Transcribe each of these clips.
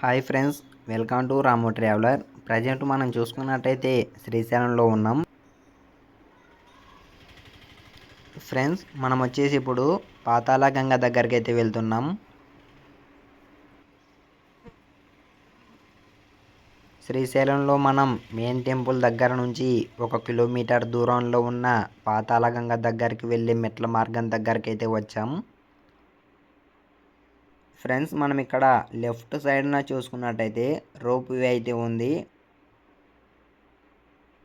Hi friends welcome to Ramu traveller. Present మనం చూసుకున్నట్టయితే శ్రీశైలంలో ఉన్నాం. ఫ్రెండ్స్ మనం వచ్చేసి ఇప్పుడు పాతాళ గంగ దగ్గరికి అయితే వెళ్తున్నాం. శ్రీశైలంలో మనం మెయిన్ టెంపుల్ దగ్గర నుంచి ఒక కిలోమీటర్ దూరంలో ఉన్న పాతాళ గంగ దగ్గరికి వెళ్ళే మెట్ల మార్గం దగ్గరికి అయితే వచ్చాము ఫ్రెండ్స్ మనం ఇక్కడ లెఫ్ట్ సైడ్న చూసుకున్నట్టయితే రోప్ వే అయితే ఉంది.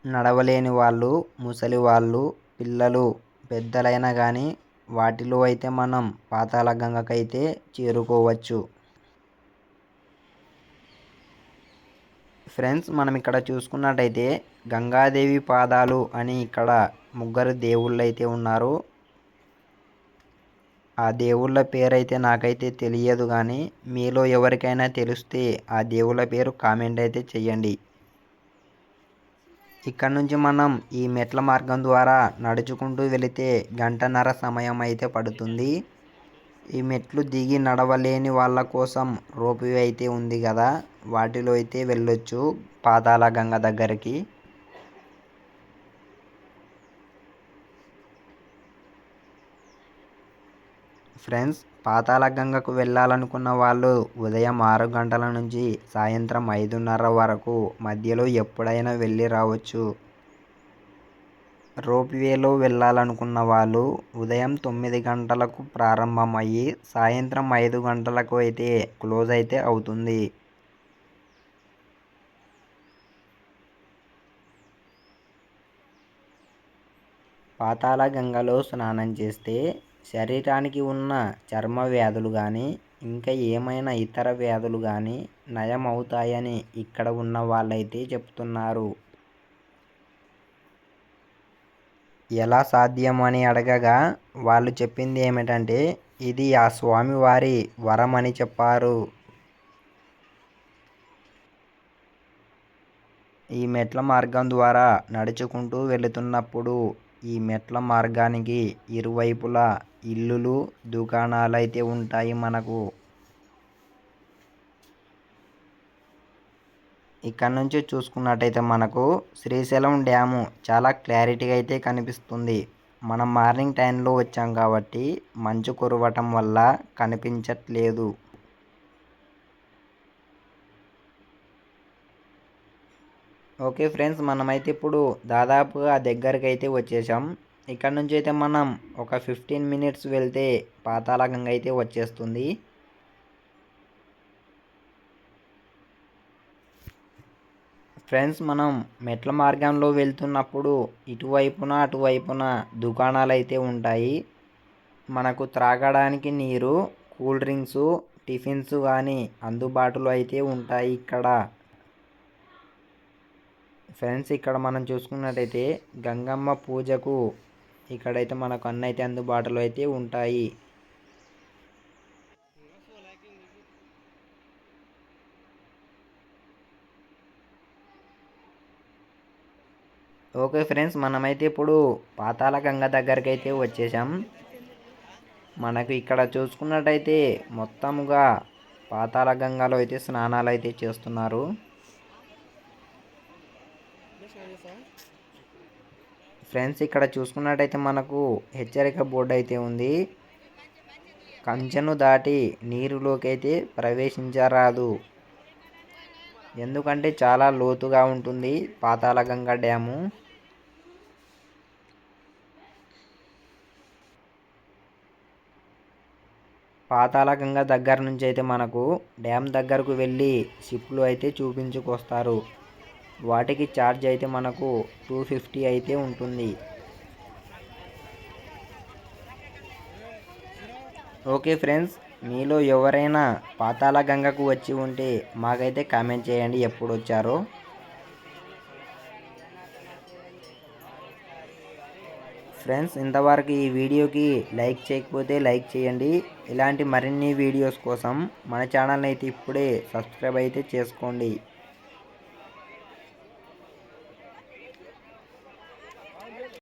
నడవలేని వాళ్ళు ముసలి వాళ్ళు పిల్లలు పెద్దలైనా కానీ వాటిలో అయితే మనం పాతాళ గంగకైతే చేరుకోవచ్చు. ఫ్రెండ్స్ మనం ఇక్కడ చూసుకున్నట్టయితే గంగాదేవి పాదాలు అని ఇక్కడ ముగ్గురు దేవుళ్ళు అయితే ఉన్నారు. ఆ దేవుళ్ళ పేరైతే నాకైతే తెలియదు కానీ మీలో ఎవరికైనా తెలిస్తే ఆ దేవుళ్ళ పేరు కామెంట్ అయితే చెయ్యండి. ఇక్కడ నుంచి మనం ఈ మెట్ల మార్గం ద్వారా నడుచుకుంటూ వెళితే గంటన్నర సమయం అయితే పడుతుంది. ఈ మెట్లు దిగి నడవలేని వాళ్ళ కోసం రోపు అయితే ఉంది కదా వాటిలో అయితే వెళ్ళొచ్చు పాతాళ గంగ దగ్గరికి. ఫ్రెండ్స్ పాతాళ గంగకు వెళ్ళాలనుకున్న వాళ్ళు ఉదయం ఆరు గంటల నుంచి సాయంత్రం ఐదున్నర వరకు మధ్యలో ఎప్పుడైనా వెళ్ళి రావచ్చు. రోప్వేలో వెళ్ళాలనుకున్న వాళ్ళు ఉదయం తొమ్మిది గంటలకు ప్రారంభమయ్యి సాయంత్రం ఐదు గంటలకు అయితే క్లోజ్ అయితే అవుతుంది. పాతాళ గంగలో స్నానం చేస్తే శరీరానికి ఉన్న చర్మ వ్యాధులు కానీ ఇంకా ఏమైనా ఇతర వ్యాధులు కానీ నయం అవుతాయని ఇక్కడ ఉన్న వాళ్ళైతే చెప్తున్నారు. ఎలా సాధ్యం అని అడగగా వాళ్ళు చెప్పింది ఏమిటంటే ఇది ఆ స్వామివారి వరం అని చెప్పారు. ఈ మెట్ల మార్గం ద్వారా నడుచుకుంటూ వెళుతున్నప్పుడు ఈ మెట్ల మార్గానికి ఇరువైపులా ఇల్లులు దుకాణాలు అయితే ఉంటాయి మనకు. ఇక్కడ నుంచి చూసుకున్నట్టయితే మనకు శ్రీశైలం డ్యాము చాలా క్లారిటీగా అయితే కనిపిస్తుంది. మనం మార్నింగ్ టైంలో వచ్చాం కాబట్టి మంచు కురవటం వల్ల కనిపించట్లేదు. ఓకే ఫ్రెండ్స్ మనమైతే ఇప్పుడు దాదాపుగా దగ్గరికి అయితే వచ్చేసాం. ఇక్కడ నుంచి అయితే మనం ఒక ఫిఫ్టీన్ మినిట్స్ వెళ్తే పాతాళ గంగ అయితే వచ్చేస్తుంది. ఫ్రెండ్స్ మనం మెట్ల మార్గంలో వెళ్తున్నప్పుడు ఇటువైపున అటువైపున దుకాణాలు అయితే ఉంటాయి. మనకు త్రాగడానికి నీరు కూల్ డ్రింక్స్ టిఫిన్స్ కానీ అందుబాటులో అయితే ఉంటాయి ఇక్కడ. ఫ్రెండ్స్ ఇక్కడ మనం చూసుకున్నట్టయితే గంగమ్మ పూజకు ఇక్కడైతే మనకు అన్నీ అయితే అందుబాటులో అయితే ఉంటాయి. ఓకే ఫ్రెండ్స్ మనమైతే ఇప్పుడు పాతాల గంగ దగ్గరికి అయితే వచ్చేసాం మనకు ఇక్కడ చూసుకున్నట్టయితే మొత్తముగా పాతాల గంగలో అయితే స్నానాలు అయితే చేస్తున్నారు. ఫ్రెండ్స్ ఇక్కడ చూసుకున్నట్టయితే మనకు హెచ్చరిక బోర్డు అయితే ఉంది. కంచెను దాటి నీరులోకి అయితే ప్రవేశించరాదు. ఎందుకంటే చాలా లోతుగా ఉంటుంది పాతాళగంగ డ్యాము. పాతాళగంగ దగ్గర నుంచి అయితే మనకు డ్యామ్ దగ్గరకు వెళ్ళి షిప్లు అయితే చూపించుకొస్తారు. వాటికి ఛార్జ్ అయితే మనకు టూ ఫిఫ్టీ అయితే ఉంటుంది. ఓకే ఫ్రెండ్స్ మీలో ఎవరైనా పాతాళ గంగకు వచ్చి ఉంటే మాకైతే కామెంట్ చేయండి ఎప్పుడు వచ్చారో. ఫ్రెండ్స్ ఇంతవరకు ఈ వీడియోకి లైక్ చేయకపోతే లైక్ చేయండి. ఇలాంటి మరిన్ని వీడియోస్ కోసం మన ఛానల్ని అయితే ఇప్పుడే సబ్స్క్రైబ్ అయితే చేసుకోండి.